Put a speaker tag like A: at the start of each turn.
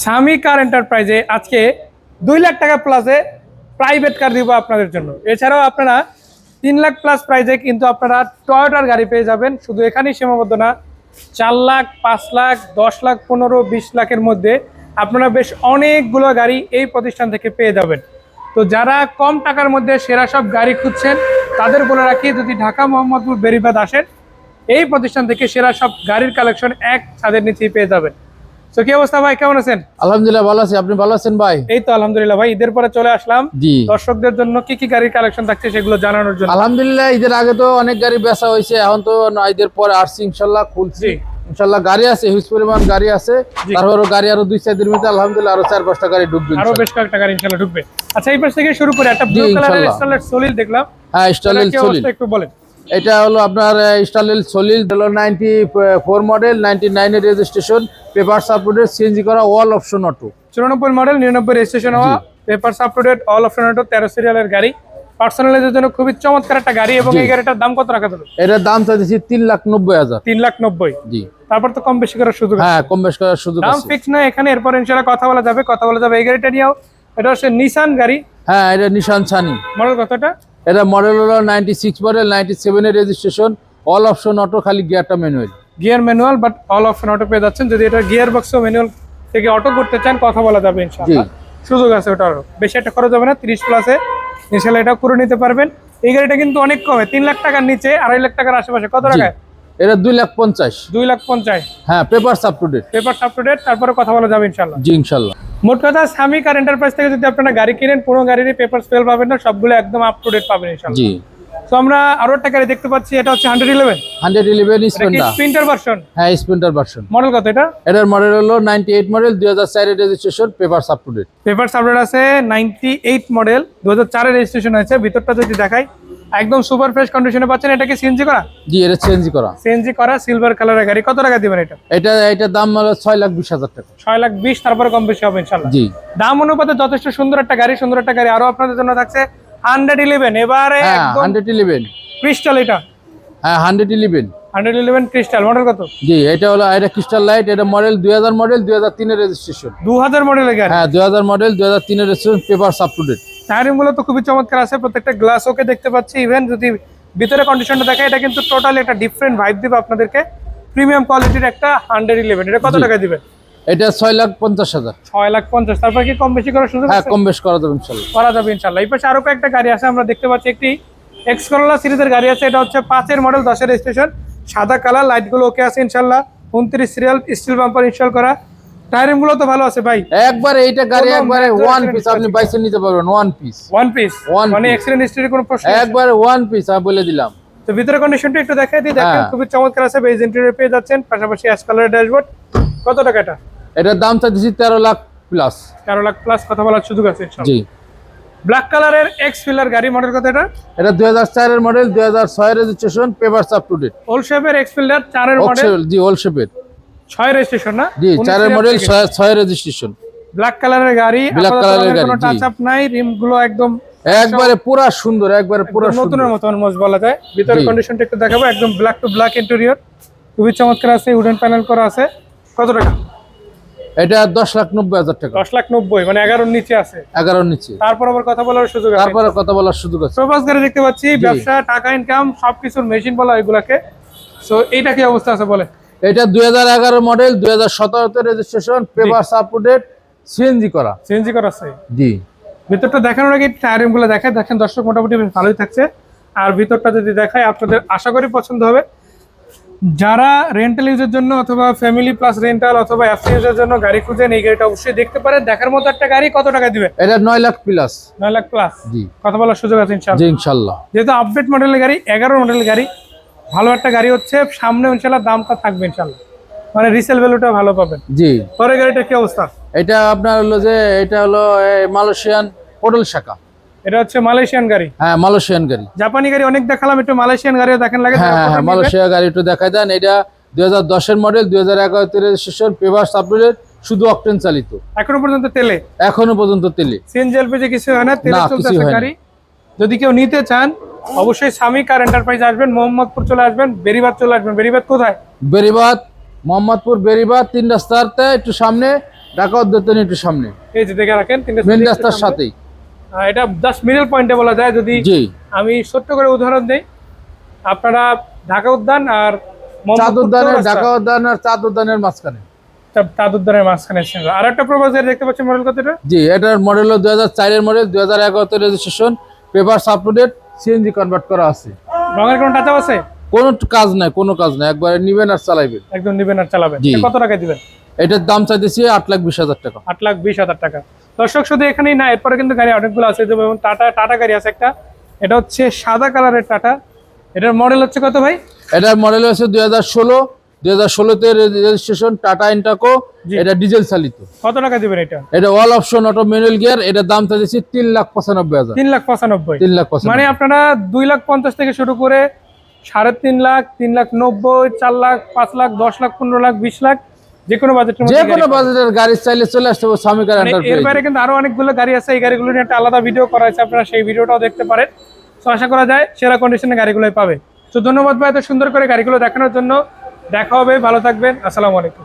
A: স্বামী কার এন্টারপ্রাইজে আজকে দুই লাখ টাকা প্লাসে প্রাইভেট কার দিব আপনাদের জন্য। এছাড়াও আপনারা তিন লাখ প্লাস প্রাইজে কিন্তু আপনারা টয়োটার গাড়ি পেয়ে যাবেন। শুধু এখানেই সীমাবদ্ধ না, চার লাখ, পাঁচ লাখ, দশ লাখ, পনেরো, বিশ লাখের মধ্যে আপনারা বেশ অনেকগুলো গাড়ি এই প্রতিষ্ঠান থেকে পেয়ে যাবেন। তো যারা কম টাকার মধ্যে সেরা সব গাড়ি খুঁজছেন, তাদের বলে রাখি, যদি ঢাকা মোহাম্মদপুর, বেরিবাদ আসেন, এই প্রতিষ্ঠান থেকে সেরা সব গাড়ির কালেকশন এক ছাদের নিচেই পেয়ে যাবেন। তো কি অবস্থা ভাই? কেমন আছেন?
B: আলহামদুলিল্লাহ ভালো আছি। আপনি ভালো আছেন ভাই?
A: এই তো আলহামদুলিল্লাহ ভাই ঈদের পরে চলে আসলাম। দর্শকদের জন্য কি কি গাড়ির কালেকশন থাকছে সেগুলো জানানোর জন্য?
B: আলহামদুলিল্লাহ ঈদের আগে তো অনেক গাড়ি বেচা হয়েছে। এখন তো ঈদের পরে আসছি ইনশাল্লাহ খুলছি। ইনশাল্লাহ গাড়ি আছে হিউজ পরিমাণ গাড়ি আছে। তারপরে গাড়ি আরও দুই চার মধ্যে আলহামদুলিল্লাহ আরও চার পাঁচটা গাড়ি ঢুকবে আরও
A: বেশ কয়েকটা গাড়ি ইনশাল্লাহ ঢুকবে। আচ্ছা এই পাশ থেকে শুরু করে। একটা ব্লু কালারের দেখলাম।
B: হ্যাঁ
A: একটু বলেন।
B: এটা হলো আপনার স্টাইলিল সলিড হলো নাইনটি ফোর মডেল নাইনটি নাইনের রেজিস্ট্রেশন পেপার সাপোর্টেড সিএনজি করা অল অপশন অটো
A: চুরানব্বই মডেল নিরানব্বই রেজিস্ট্রেশন হওয়া paper up to date all option auto তেরো সিরিয়ালের গাড়ি। পার্সোনালাইজের জন্য খুবই চমৎকার একটা গাড়ি এবং এই গাড়িটার দাম কত রাখা দেবে
B: এটার দাম চাইছি তিন লাখ নব্বই হাজার।
A: তিন লাখ নব্বই।
B: জি।
A: তারপর তো কম বেশি করার সুযোগ
B: হ্যাঁ কম বেশ করার সুযোগ
A: দাম ফিক্স না এখানে এরপর ইনশাল্লাহ কথা বলা যাবে কথা বলা যাবে। এই গাড়িটা নিয়েও এটা হচ্ছে নিসান গাড়ি।
B: হ্যাঁ এটা নিশান ছানি
A: মডেল কতটা?
B: এটা মডেল হলো নাইনটি সিক্স মডেল নাইনটি সেভেনের রেজিস্ট্রেশন অল অপশন অটো খালি গিয়ারটা manual
A: gear manual but all option auto পেয়ে যাচ্ছেন। যদি এটা গিয়ার বক্স ম্যানুয়াল থেকে অটো করতে চান কথা বলা যাবে ইনশাআল্লাহ। সুযোগ আছে ওটারও। বেশি একটা খরচ হবে না তিরিশ প্লাসে ইনশাল্লাহ এটা করে নিতে পারবেন। এই গাড়িটা কিন্তু অনেক কমে তিন লাখ টাকার নিচে আড়াই লাখ টাকার আশেপাশে। কত টাকায়?
B: এটা দুই লাখ পঞ্চাশ।
A: দুই লাখ পঞ্চাশ।
B: হ্যাঁ paper up to date
A: paper up to date তারপরে কথা বলা যাবে ইনশাল্লাহ
B: জি ইনশাল্লাহ
A: মোট কথা স্বামী কার এন্টারপ্রাইজ থেকে যদি আপনারা গাড়ি কিনেন পুরো গাড়ির পেপার ফেল পাবেন না সবগুলো একদম আপ টু ডেট পাবেন ইনশাল্লাহ
B: জি।
A: তো আমরা আরও একটা গাড়ি দেখতে পাচ্ছি এটা হচ্ছে hundred eleven
B: hundred eleven Splendor
A: sprinter version
B: হ্যাঁ স্পেন্ডার ভার্সন
A: মডেল কত এটা?
B: এটার মডেল হলো নাইনটি এইট মডেল দুই হাজার চারের registration paper up to date
A: paper update আছে নাইনটি এইট মডেল দু হাজার চারের রেজিস্ট্রেশন হয়েছে। ভিতরটা যদি দেখাই একদম সুপার ফ্রেশ কন্ডিশনে পাচ্ছেন। এটা কি সিএনজি করা?
B: জি এটা চেঞ্জ করা।
A: সিএনজি করা সিলভার কালারের গাড়ি। কত টাকা দিবেন এটা?
B: এটা এটার দাম হলো ছয় লাখ বিশ হাজার টাকা।
A: ছয় লাখ বিশ তারপরে কম বেশি হবে ইনশাল্লাহ
B: জি।
A: দাম অনুপাতে যথেষ্ট সুন্দর একটা গাড়ি সুন্দর একটা গাড়ি। আরও আপনাদের জন্য থাকছে হান্ড্রেড ইলেভেন এবারে
B: হ্যাঁ
A: একদম
B: হান্ড্রেড ইলেভেন
A: ক্রিস্টাল এটা।
B: হ্যাঁ hundred eleven
A: hundred eleven crystal model কত?
B: জি এটা হলো এটা ক্রিস্টাল লাইট এটা মডেল দুই হাজার মডেল দুই হাজার তিনের রেজিস্ট্রেশন
A: দু হাজার মডেলের গাড়ি?
B: হ্যাঁ দুই হাজার মডেল দুই হাজার তিনের রেজিস্ট্রেশন পেপার আপ টু
A: টায়ারিংগুলো তো খুবই চমৎকার আছে প্রত্যেকটা গ্লাস ওকে দেখতে পাচ্ছি। ইভেন যদি ভিতরে কন্ডিশনটা দেখে এটা কিন্তু টোটালি একটা ডিফারেন্ট ভাইব দিবে আপনাদেরকে। প্রিমিয়াম কোয়ালিটির একটা হান্ড্রেড ইলেভেন এটা কত টাকা দিবেন?
B: এটা ছয় লাখ পঞ্চাশ হাজার।
A: ছয় লাখ পঞ্চাশ তারপর কি কম বেশি করার সুযোগ
B: হ্যাঁ কম বেশ করা যাবে ইনশাল্লাহ
A: করা যাবে ইনশাল্লাহ এই পাশে আরও কয়েকটা গাড়ি আছে আমরা দেখতে পাচ্ছি একটি এক্স করোলা সিরিজের গাড়ি আছে এটা হচ্ছে পাঁচের মডেল দশের স্টেশন সাদা কালার লাইটগুলো ওকে আছে ইনশাল্লাহ উনত্রিশ সিরিয়াল স্টিল বাম্পার ইনস্টল করা। টায়ারিংগুলো তো ভালো আছে ভাই।
B: একবারে এইটা গাড়ি একবারে ওয়ান পিস আপনি। বাইসে নিতে পারবেন ওয়ান পিস
A: ওয়ান পিস মানে। অ্যাক্সিডেন্ট হিস্ট্রি কোনো প্রশ্ন
B: একবারে ওয়ান পিস আমি বলে দিলাম।
A: তো ভিতরে কন্ডিশনটা একটু দেখাই দিই দেখেন
B: হ্যাঁ।
A: খুবই চমৎকার আছে বেজ ইন্টেরিয়র পেয়ে যাচ্ছেন পাশাপাশি অ্যাশ কালারের ড্যাশবোর্ড কত টাকা এটা?
B: এটার দাম চাইছি তেরো লাখ প্লাস
A: তেরো লাখ প্লাস কথা বলার সুযোগ আছে
B: জি।
A: ব্ল্যাক কালারের এক্স ফিলার গাড়ি মডেল কত এটা?
B: এটা দুই হাজার চারের মডেল দুই হাজার ছয় registration paper up to date
A: ওল শেপের এক্স ফিল্ডার চারের মডেল
B: জি ওল শেপের
A: ছয় রেজিস্ট্রেশন না?
B: জি চারের মডেল ছয় রেজিস্ট্রেশন
A: ব্ল্যাক কালারের গাড়ি
B: colour এর গাড়ি,
A: কোনো। টাচ আপ নাই রিমগুলো একদম
B: একবারে পুরা সুন্দর একবারে পুরা
A: নতুনের মতন মোজ বলা যায়। ভিতরে কন্ডিশনটা একটু দেখাবো একদম ব্ল্যাক টু ব্ল্যাক ইন্টেরিয়র খুবই চমৎকার আছে উডেন প্যানেল করা আছে। কত টাকা?
B: এটা দশ লাখ নব্বই হাজার টাকা।
A: দশ লাখ নব্বই মানে এগারোর নিচে আছে।
B: এগারোর নিচে।
A: তারপর আবার কথা বলার সুযোগ
B: তারপরে কথা বলার সুযোগ আছে।
A: প্রবাস গাড়ি দেখতে পাচ্ছি ব্যবসা টাকা ইনকাম সবকিছুর মেশিন বলা এগুলাকে। সো এইটা কি অবস্থা আছে বলে
B: এটা দুই হাজার এগারো মডেল দুই রেজিস্ট্রেশন পেপার ডেট সিএনজি করা।
A: সিএনজি করা আছে
B: জি।
A: ভিতরটা দেখানোর আগে টায়ারিংগুলো দেখায় দেখেন দর্শক মোটামুটি বেশ ভালোই থাকছে। আর ভিতরটা যদি দেখায় আপনাদের আশা করি পছন্দ হবে। যারা রেন্টাল ইউজের জন্য অথবা ফ্যামিলি প্লাস রেন্টাল অথবা এফসি ইউজের জন্য গাড়ি খুঁজেন এই গাড়িটা অবশ্যই দেখতে পারেন। দেখার মতো একটা গাড়ি কত টাকা দিবে?
B: এটা নয় লাখ প্লাস
A: নয় লাখ প্লাস
B: জি।
A: কথা বলার সুযোগ আছে ইনশাল্লাহ
B: জি ইনশাল্লাহ
A: যেহেতু আপডেট মডেলের গাড়ি এগারো মডেলের গাড়ি ভালো একটা গাড়ি হচ্ছে সামনে ইনশাল্লাহ দামটা থাকবে ইনশাল্লাহ মানে রিসেল ভ্যালুটা ভালো পাবেন।
B: জি।
A: পরে গাড়িটা কি অবস্থা?
B: এটা আপনার হলো যে এটা হলো মালয়েশিয়ান পটল শাখা।
A: এটা হচ্ছে মালয়েশিয়ান গাড়ি।
B: হ্যাঁ মালয়েশিয়ান গাড়ি।
A: জাপানি গাড়ি অনেক দেখালাম একটু মালয়েশিয়ান গাড়িও দেখেন লাগে
B: হ্যাঁ হ্যাঁ মালয়েশিয়া গাড়ি একটু দেখাই দেন। এটা দুই হাজার দশের মডেল দুই হাজার এগারোতে রেজিস্ট্রেশন পেপার সাবমিটেড শুধু অকটেন চালিত।
A: এখনও পর্যন্ত তেলে?
B: এখনও পর্যন্ত তেলে।
A: সিএনজি এলপিজি কিছু হয় না? তেলে চলতেছে। গাড়ি। যদি কেউ নিতে চান অবশ্যই স্বামী কার এন্টারপ্রাইজ আসবেন? মোহাম্মদপুর চলে আসবেন বেরিবাদ চলে আসবেন। বেরিবাদ কোথায়?
B: বেরিবাদ মোহাম্মদপুর বেরিবাদ তিন রাস্তাতে একটু সামনে ঢাকা উদ্যোতন একটু সামনে।
A: এই যে দেখে রাখেন
B: মেন রাস্তার সাথেই।
A: এটা জাস্ট মিডল পয়েন্টে বলা যায় যদি আমি সত্য করে উদাহরণ দেই। আপনারা ঢাকা উদ্যান আর
B: চাঁদ উদ্যানের ঢাকা উদ্যান আর চাঁদ উদ্যানের মাঝখানে।
A: চাঁদ উদ্যানের মাঝখানে। আর একটা প্রপোজাল দেখতে পাচ্ছেন মডেল কতটা?
B: জি এটার মডেল হলো দুই হাজার চারের মডেল দুই হাজার এগারোতে registration paper update CNG convert করা আছে।
A: রঙের কোনো টাচা আছে?
B: কোনো কাজ নাই কোনো কাজ নাই। একবারে নিবেন আর চালাইবেন।
A: একদম নিবেন আর চালাবেন। এটা কত টাকা দিবেন?
B: এটার দাম চাইতেছি আট লাখ বিশ হাজার টাকা।
A: আট লাখ বিশ হাজার টাকা। দর্শক শুধু এখানেই না এরপরে কিন্তু গাড়ি অনেকগুলো আছে। যেমন টাটা টাটা গাড়ি আছে একটা। এটা হচ্ছে সাদা কালারের টাটা। এটার মডেল হচ্ছে কত ভাই?
B: এটার মডেল হচ্ছে দুই হাজার ষোলো। দুই হাজার ষোলোতে রেজিস্ট্রেশন টাটা ইন্টাকো এটা ডিজেল চালিত।
A: কত টাকা দিবেন এটা?
B: এটা all option auto manual gear এটার দাম তিন লাখ পঁচানব্বই হাজার।
A: তিন লাখ পঁচানব্বই।
B: তিন লাখ
A: মানে আপনারা দুই লাখ পঞ্চাশ থেকে শুরু করে সাড়ে তিন লাখ তিন লাখ নব্বই চার লাখ পাঁচ লাখ দশ লাখ পনেরো লাখ বিশ লাখ যে কোনো বাজেটের
B: যে কোনো
A: গাড়ি
B: গাড়ি চাইলে চলে আসতে হবে স্বামীকার
A: মানে এর বাইরে কিন্তু আরও অনেকগুলো গাড়ি আছে এই গাড়িগুলো নিয়ে একটা আলাদা ভিডিও করা হয়েছে আপনারা সেই ভিডিওটাও দেখতে পারেন। তো আশা করা যায় সেরা কন্ডিশনে গাড়িগুলোই পাবে। তো ধন্যবাদ ভাই এত সুন্দর করে গাড়িগুলো দেখানোর জন্য। দেখা হবে ভালো থাকবেন আসসালামু আলাইকুম।